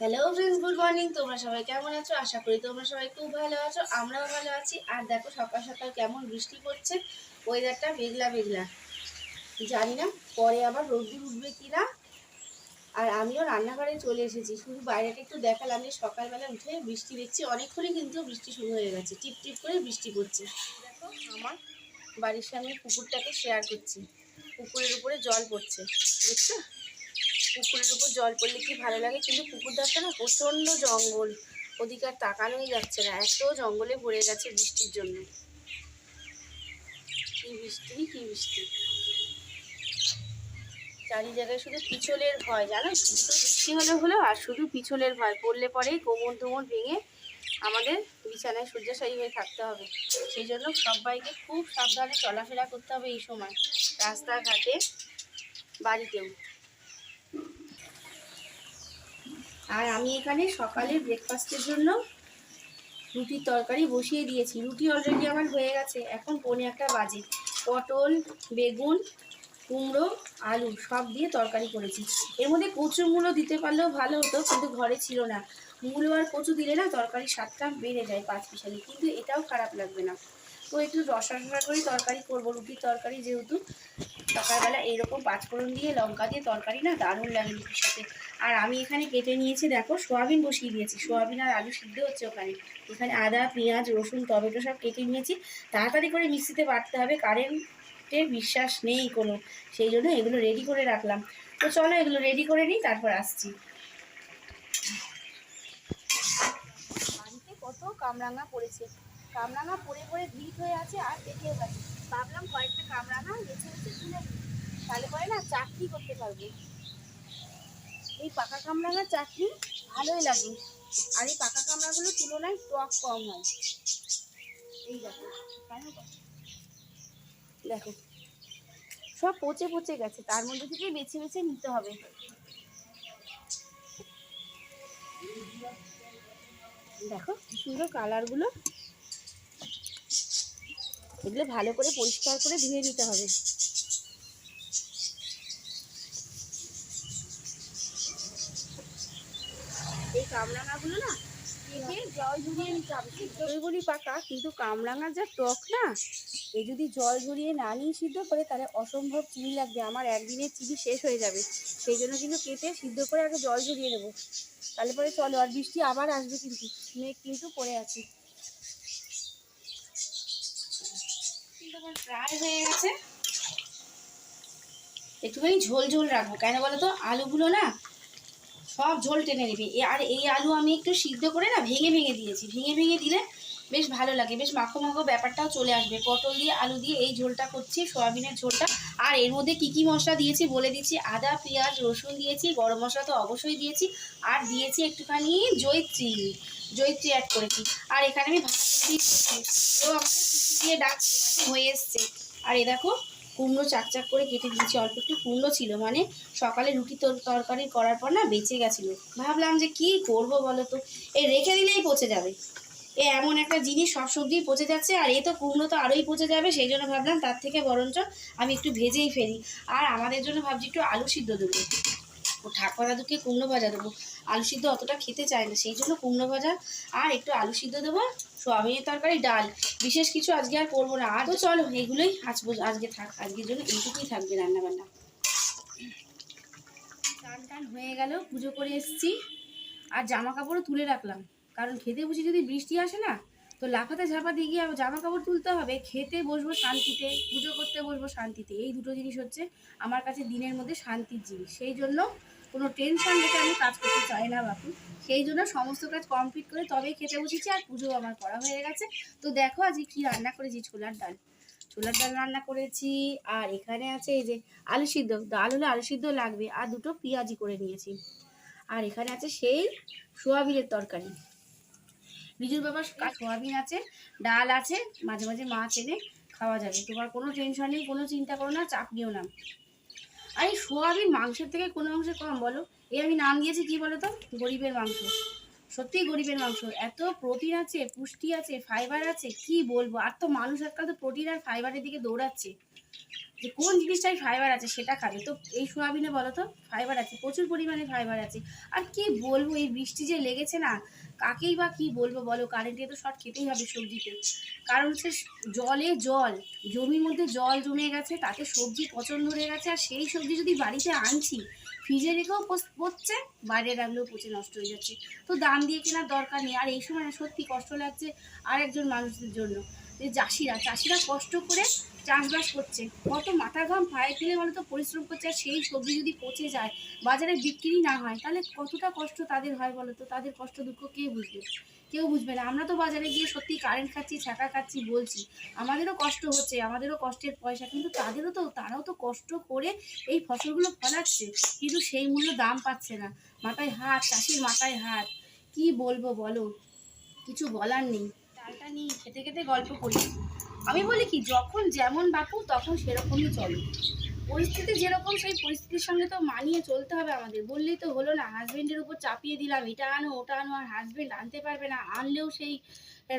Hello friends good morning তোমরা সবাই কেমন আছো? আশা করি তোমরা সবাই খুব ভালো আছো, আমরাও ভালো আছি। আর দেখো সকাল সকাল কেমন বৃষ্টি পড়ছে ওয়েদারটা মেঘলা মেঘলা। জানি না, পরে আবার রোদ্দুর উঠবে কি না আর আমিও রান্নাঘরে চলে এসেছি, শুধু বাইরেটা একটু দেখালাম যে সকালবেলা উঠে বৃষ্টি দেখছি, অনেকক্ষণই কিন্তু বৃষ্টি শুরু হয়ে গেছে, টিপ টিপ করে বৃষ্টি পড়ছে। দেখো, আমার বাড়ির সামনে পুকুরটাকে শেয়ার করছি, পুকুরের উপরে জল পড়ছে, দেখছ? পুকুরের উপর জল পড়লে কি ভালো লাগে? কিন্তু পুকুর ধারটা না প্রচণ্ড জঙ্গল। ওদিকে আর তাকানোই যাচ্ছে না। এত জঙ্গলে ভরে গেছে বৃষ্টির জন্য। কি বৃষ্টি কি বৃষ্টি। চারি জায়গায় শুধু পিছলের ভয়, জানো? বৃষ্টি হলে হলো আর শুধু পিছলের ভয়। পড়লে পরেই কোমর টোমর ভেঙে আমাদের বিছানায় শয্যাশায়ী হয়ে থাকতে হবে। সেই জন্য সবাইকে খুব সাবধানে চলাফেরা করতে হবে এই সময়। রাস্তাঘাটে বাড়িতেও। আর আমি এখানে সকালের ব্রেকফাস্টের জন্য রুটির তরকারি বসিয়ে দিয়েছি। রুটি অলরেডি আমার হয়ে গেছে। এখন পনে একটা বাজে। পটল, বেগুন, কুমড়ো, আলু সব দিয়ে তরকারি করেছি। এর মধ্যে কচু মূলো দিতে পারলেও ভালো হতো, কিন্তু ঘরে ছিল না। মূলো আর কচু দিলে না তরকারির স্বাদটা বেড়ে যায় পাঁচ পিসালি। কিন্তু এটাও খারাপ লাগবে না। তো একটু রসা রসা করে তরকারি করব, রুটির তরকারি যেহেতু। সকালবেলা এইরকম পাঁচফোড়ন দিয়ে লঙ্কা দিয়ে তরকারি না দারুণ লাগে রুটির সাথে। আর আমি এখানে কেটে নিয়েছি, দেখো, সোয়াবিন বসিয়ে দিয়েছি। সোয়াবিন আর আলু সিদ্ধ হচ্ছে ওখানে। এখানে আদা, পেঁয়াজ, রসুন, টমেটো সব কেটে নিয়েছি। তাড়াতাড়ি করে মিক্সিতে বাটতে হবে কারেন্টের বিশ্বাস নেই কোনো। সেই জন্য এগুলো রেডি করে রাখলাম। তো চলো এগুলো রেডি করে নিই, তারপর আসছি। কত কামরাঙা পড়েছে। কামরাঙা পড়ে পড়ে ভিড় হয়ে আছে আর দেখেও গেছে ভাবলাম কয়েকটা কামরাঙা বেছে বেছে তুলে। তাহলে পরে না চাকরি করতে পারব। এই পাকা কামরাঙার চাটনি ভালোই লাগে। আর এই পাকা কামড়াগুলোর তুলনায় টক কম হয়। এই দেখো দেখো, সব পচে পচে গেছে। তার মধ্যে থেকেই বেছে বেছে নিতে হবে। দেখো সুন্দর কালারগুলো এগুলো ভালো করে পরিষ্কার করে ধুয়ে নিতে হবে। এই কামরাঙাগুলো না জল ঝরিয়ে নিতে পাকা, কিন্তু কামরাঙার যা টক না, এ যদি জল ঝরিয়ে না নিয়ে সিদ্ধ করে, তাহলে অসম্ভব চিনি লাগবে। আমার একদিনের চিনি শেষ হয়ে যাবে। সেই জন্য কিন্তু কেটে সিদ্ধ করে আগে জল ঝরিয়ে নেব। তাহলে পরে চলো, আর বৃষ্টি আবার আসবে কিন্তু, মেঘ কিন্তু পড়ে আছে। প্রায় হয়ে গেছে। একটুখানি ঝোল ঝোল রাখব, কেন বলো তো আলুগুলো না সব ঝোল টেনে নেবে। আর এই আলু আমি একটু সিদ্ধ করে না ভেঙে ভেঙে দিয়েছি। ভেঙে ভেঙে দিলে বেশ ভালো লাগে, বেশ মাখো মাখো ব্যাপারটাও চলে আসবে। পটল দিয়ে, আলু দিয়ে এই ঝোলটা করছি, সয়াবিনের ঝোলটা। আর এর মধ্যে কি কি মশলা দিয়েছি বলে দিচ্ছি, আদা, পেঁয়াজ, রসুন দিয়েছি, গরম মশলা তো অবশ্যই দিয়েছি, আর দিয়েছি একটুখানি জৈত্রী জৈত্রী অ্যাড করেছি। আর এখানে আমি ভাত দিয়ে ডাকছে মানে হয়ে এসছে। আর এ দেখো, কুমড়ো চাকচাক করে কেটে দিয়েছি, অল্প একটু কুমড়ো ছিল মানে সকালে রুটি তর- তরকারি করার পর না বেঁচে গেছিল। ভাবলাম যে কি করব বলো তো? এই রেখে দিলেই পচে যাবে। এ এমন একটা জিনিস সব সবজি পচে যাচ্ছে, আর এ তো কুমড়ো তো আরোই পচে যাবে, সেই জন্য ভাবলাম তার থেকে বরঞ্চ আমি একটু ভেজেই ফেলি। আর আমাদের জন্য ভাবছি একটু আলু সিদ্ধ দেবো। ও ঠাকুর দাদুকে কুমড়ো ভাজা দেবো। আলু সিদ্ধ অতটা খেতে চায় না, সেই জন্য কুমড়ো ভাজা আর একটু আলু সিদ্ধ দেবো, সোয়াবিনের তরকারি, ডাল। বিশেষ কিছু আজকে আর করব না। আর তো চলো, এগুলোই আজ আজকে থাক, আজকের জন্য এইটুকুই থাকবে রান্নাবান্না। টান টান হয়ে গেল, পুজো করে এসেছি। আর জামা কাপড়ও তুলে রাখলাম। কারণ খেতে বসে যদি বৃষ্টি আসে না, তো লাফাতে ঝাপাতে গিয়ে আবার জামা কাপড় তুলতে হবে, খেতে বসবো শান্তিতে, পুজো করতে বসবো শান্তিতে। এই দুটো জিনিস হচ্ছে আমার কাছে দিনের মধ্যে শান্তির জিনিস। সেই জন্য কোনো টেনশন রেখে আমি কাজ করতে চাই না বাপু। সেই জন্য সমস্ত কাজ কমপ্লিট করে তবেই খেতে বসেছি আর পুজো আমার করা হয়ে গেছে। তো দেখো আজকে কি রান্না করেছি, ছোলার ডাল। ছোলার ডাল রান্না করেছি আর এখানে আছে এই যে আলু সিদ্ধ ডাল হলে আলু সিদ্ধ লাগবে। আর দুটো পেঁয়াজি করে নিয়েছি। আর এখানে আছে সেই সোয়াবিনের তরকারি। বিজুর বাবার সোয়াবিন আছে, ডাল আছে, মাঝে মাঝে মাছ এনে খাওয়া যাবে। তোমার কোনো টেনশন নেই, কোনো চিন্তা করো না, চাপ নিও না। আর এই সোয়াবিন মাংসের থেকে কোনো অংশে কম বলো। এই আমি নাম দিয়েছি কি বলো তো গরিবের মাংস। সত্যিই গরিবের মাংস। এত প্রোটিন আছে, পুষ্টি আছে ফাইবার আছে, কি বলব? আর তো মানুষ আজকাল তো প্রোটিন আর ফাইবারের দিকে দৌড়াচ্ছে। যে কোন জিনিসটাই ফাইবার আছে সেটা খাবে। তো এই সোয়াবিনে বলো তো ফাইবার আছে, প্রচুর পরিমাণে ফাইবার আছে। আর কি বলব, এই বৃষ্টি যে লেগেছে না, কাকেই বা কি বলব বলো কারেন্টে তো শর্ট খেতেই হবে সবজিতে। কারণ হচ্ছে জলে জল, জমির মধ্যে জল জমে গেছে, তাতে সবজি পচন ধরে গেছে, আর সেই সবজি যদি বাড়িতে আনছি ফ্রিজে রেখেও পচ- পচছে, বাইরে রাখলেও পচে নষ্ট হয়ে যাচ্ছে। তো দাম দিয়ে কেনার দরকার নেই। আর এই সময় সত্যি কষ্ট লাগছে আর একজন মানুষদের জন্য। যে চাষিরা চাষিরা কষ্ট করে চাষবাস করছে। কত মাথা ঘাম পায়ে ফেলে বলে তো পরিশ্রম করছে আর সেই সবজি যদি পচে যায়, বাজারে বিক্রি না হয়, তাহলে কতটা কষ্ট তাদের হয় বলো তো? তাদের কষ্ট দুঃখ কে বুঝবে? কেউ বুঝবে না। আমরা তো বাজারে গিয়ে সত্যি কারেন্ট খাচ্ছি ছাকা খাচ্ছি বলছি। আমাদেরও কষ্ট হচ্ছে, আমাদেরও কষ্টের পয়সা, কিন্তু তাদেরও তো, তারাও তো কষ্ট করে এই ফসলগুলো ফলাচ্ছে, কিন্তু সেই মূল্য দাম পাচ্ছে না। মাথায় হাত, চাষির মাথায় হাত। কি বলব বলো? কিছু বলার নেই। ডালটা নিয়ে খেতে খেতে গল্প করি। আমি বলি কি, যখন যেমন বাপু, তখন সেরকমই চলো। পরিস্থিতি যেরকম, সেই পরিস্থিতির সঙ্গে তো মানিয়ে চলতে হবে আমাদের। বললেই তো হলো না হাজবেন্ডের উপর চাপিয়ে দিলাম, এটা আনো, ওটা আনো, আর হাজবেন্ড আনতে পারবে না, আনলেও সেই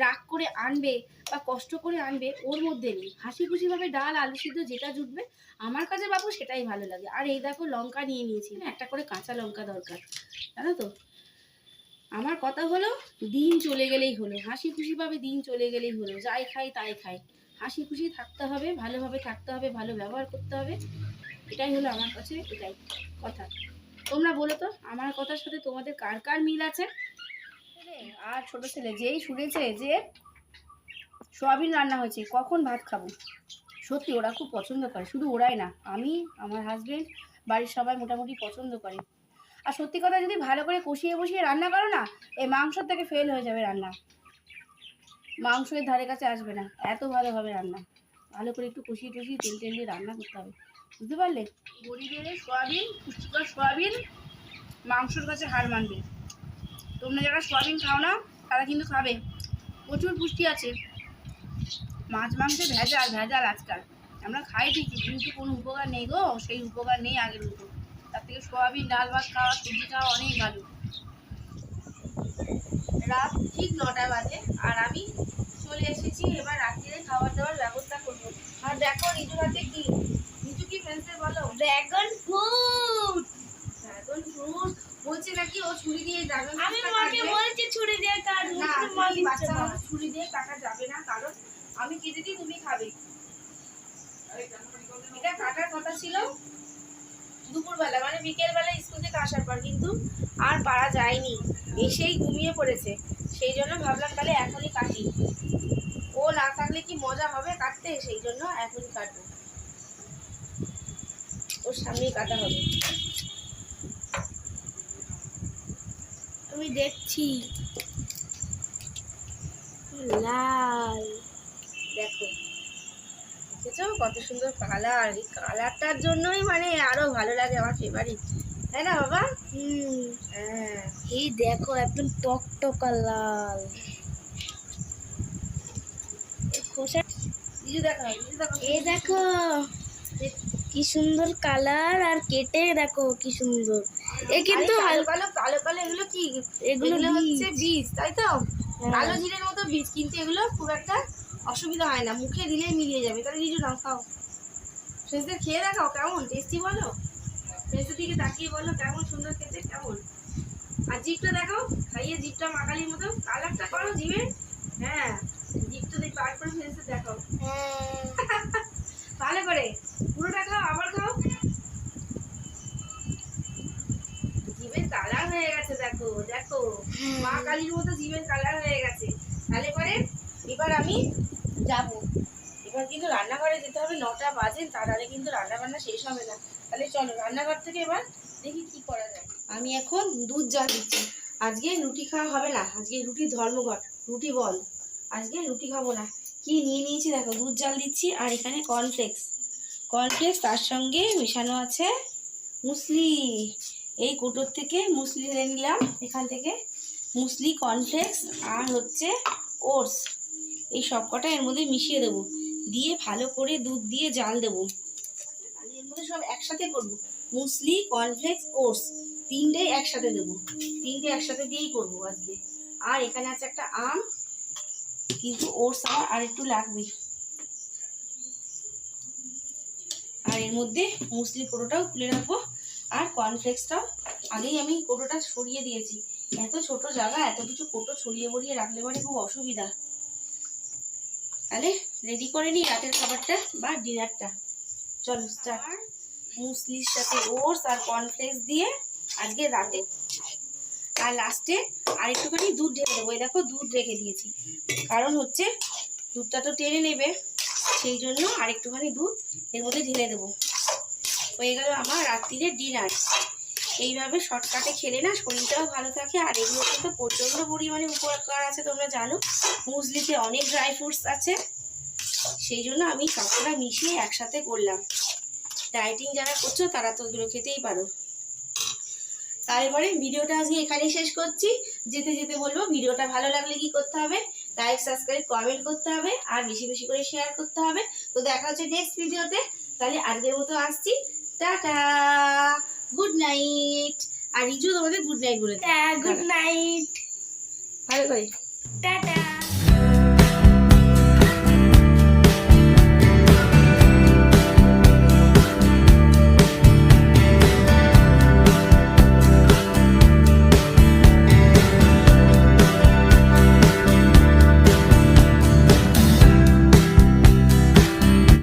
রাগ করে আনবে বা কষ্ট করে আনবে, ওর মধ্যে নেই। হাসি খুশিভাবে ডাল, আলু সিদ্ধ, যেটা জুটবে, আমার কাছে বাবু সেটাই ভালো লাগে। আর এই দেখো লঙ্কা নিয়ে নিয়েছি, না, একটা করে কাঁচা লঙ্কা দরকার, জানো তো? আমার কথা হলো, দিন চলে গেলেই হলো। হাসি খুশিভাবে দিন চলে গেলেই হলো। যাই খাই, তাই খাই। হাসি খুশি থাকতে হবে, ভালোভাবে থাকতে হবে, ভালো ব্যবহার করতে হবে। এটাই হলো আমার কাছে এটাই কথা। তোমরা বলো তো, আমার কথার সাথে তোমাদের কার কার মিল আছে? আর ছোট ছেলে যেই শুনেছে যে সোয়াবিন রান্না হয়েছে, কখন ভাত খাব? সত্যি, ওরা খুব পছন্দ করে। শুধু ওরাই না, আমি, আমার হাজব্যান্ড বাড়ির সবাই মোটামুটি পছন্দ করে। আর সত্যি কথা যদি ভালো করে কষিয়ে বসিয়ে রান্না করো না, এই মাংসর থেকে ফেল হয়ে যাবে রান্না। মাংসের ধারে কাছে আসবে না, এত ভালো হবে রান্না। ভালো করে একটু কষিয়ে টষিয়ে তেল তেল দিয়ে রান্না করতে হবে, বুঝতে পারলে? বেড়ে সোয়াবিন, পুষ্টিকর সোয়াবিন, মাংসর কাছে হার মানবে। তোমরা যারা সোয়াবিন খাও না, তারা কিন্তু খাবে। প্রচুর পুষ্টি আছে। মাছ, মাংসে ভেজাল ভেজাল আজকাল। আমরা খাই ঠিকই, কিন্তু কোনো উপকার নেই গো, সেই উপকার নেই আগের মতো। তার থেকে সোয়াবিন ডাল ভাত খাওয়া সবজি খাওয়া অনেক ভালো। রাত ঠিক নটা বাজে আর আমি চলে এসেছি এবার রাত্রিরে খাবার দাবার ব্যবস্থা করব। আর দেখো নিজুর হাতে কি? নিজু কি ফেলছে বলো? ড্রাগন ফ্রুট ড্রাগন ফ্রুট বলছে নাকি ও ছুরি দিয়ে ড্রাগন আমি মাকে বলছি ছুরি দিয়ে কাটবো না বাচ্চা ছুরি দিয়ে কাটা যাবে না কারণ আমি কেটে দিই তুমি খাবে। এটা কাটার কথা ছিল। দুপুরবেলা মানে বিকেলবেলা স্কুল থেকে আসার পর কিন্তু আর পারা যায়নি। এসেই ঘুমিয়ে পড়েছে। সেই জন্য ভাবলাম তাহলে এখনই কাটি। ও না থাকলে কি মজা হবে কাটতে? সেই জন্য এখনই কাটবো। ওর সামনেই কাটা হবে। আমি দেখছি। লাল। দেখো। দেখেছ? কত সুন্দর কালার এই কালারটার জন্যই মানে আরও ভালো লাগে আমার ফেভারিট তাই না বাবা? হুম। হ্যাঁ। এই দেখো একদম টকটকা লাল। খোসা দেখো এই দেখো। কি সুন্দর কালার আর কেটে দেখো কি সুন্দর। এ কিন্তু কালো কালো এগুলো কি? এগুলো হচ্ছে বীজ। তাই তো? হ্যাঁ। কালো জিরের মতো বীজ কিন্তু এগুলো খুব একটা অসুবিধা হয় না মুখে দিলেই মিলিয়ে যাবে। তাহলে কিছু নাও খাও। ফ্রেন্সদের খেয়ে দেখাও কেমন? টেস্টি বলো? ফ্রেন্সের দিকে তাকিয়ে বলো কেমন সুন্দর খেতে কেমন? আর জিপটা দেখো খাইয়ে জিপটা মাকালির মতো। কালারটা করো জিভে হ্যাঁ জিপটা দেখো আর করে ফ্রেন্সের দেখাও। ভালো করে পুরোটা খাও আবার খাও। জিভের কালার হয়ে গেছে দেখো দেখো। মা কালীর মতো জীবের কালার হয়ে গেছে তাহলে পরে এবার আমি যাব এবার কিন্তু রান্নাঘরে যেতে হবে, নটা বাজে, তার আগে কিন্তু রান্না বান্না শেষ হবে না। তাহলে চলো, রান্নাঘর থেকে এবার দেখি কি করা যায়। আমি এখন দুধ জাল দিচ্ছি। আজকে রুটি খাওয়া হবে না, আজকে রুটি ধর্মঘট, রুটি বল। আজকে রুটি খাব না। কি নিয়ে নিয়েছি দেখো, দুধ জাল দিচ্ছি, আর এখানে কর্নফ্লেক্স কর্নফ্লেক্স তার সঙ্গে মেশানো আছে মুসলি। এই কোটোর থেকে মুসলি ঢেলে নিলাম, এখান থেকে মুসলি কর্নফ্লেক্স আর হচ্ছে ওটস। এই সব কটা এর মধ্যে মিশিয়ে দেবো। দিয়ে ভালো করে দুধ দিয়ে জাল দেবো। এর মধ্যে সব একসাথে করব। মুসলি কর্নফ্লেক্স ওটস তিনটেই একসাথে দেবো। তিনটে একসাথে দিয়েই করব আজকে। আর এখানে আছে একটা আম, কিন্তু ওটস আমার আর একটু লাগবে। আর এর মধ্যে মুসলি কোটোটাও খুলে রাখব। আর কর্নফ্লেক্সটাও আগেই আমি কোটোটা সরিয়ে দিয়েছি। এত ছোট জায়গা, এত কিছু কোটো ছড়িয়ে বড়িয়ে রাখলে পরে খুব অসুবিধা। তাহলে রেডি করে নিই রাতের খাবারটা বা ডিনারটা চলো স্টার্ট মুসলির সাথে ওটস আর কর্নফ্লেক্স দিয়ে আজকে রাতে আর লাস্টে আর একটুখানি দুধ ঢেলে দেবো। এই দেখো দুধ রেখে দিয়েছি। কারণ হচ্ছে দুধটা তো টেনে নেবে, সেই জন্য আর একটুখানি দুধ এর মধ্যে ঢেলে দেবো। হয়ে গেল আমার রাত্রিরে ডিনার এইভাবে শর্টকাটে খেলে না শরীরটাও ভালো থাকে। আর এগুলো তো প্রচণ্ড পরিমাণে উপকার আছে তোমরা জানো। মুসলিতে অনেক ড্রাই ফ্রুটস আছে। সেই জন্য আমি সবটা মিশিয়ে একসাথে করলাম। ডায়েটিং যারা করছ, তারা তো এগুলো খেতেই পারো। তারপরে ভিডিওটা আজকে এখানেই শেষ করছি। যেতে যেতে বলব, ভিডিওটা ভালো লাগলে কি করতে হবে? লাইক সাবস্ক্রাইব কমেন্ট করতে হবে। আর বেশি বেশি করে শেয়ার করতে হবে। তো দেখা হচ্ছে নেক্সট ভিডিওতে তাহলে আজকের মতো আসছি। টাটা! গুড নাইট আর রিজু তোমাদের গুড নাইট বলে দাও। গুড নাইট ভালো করে। টাটা।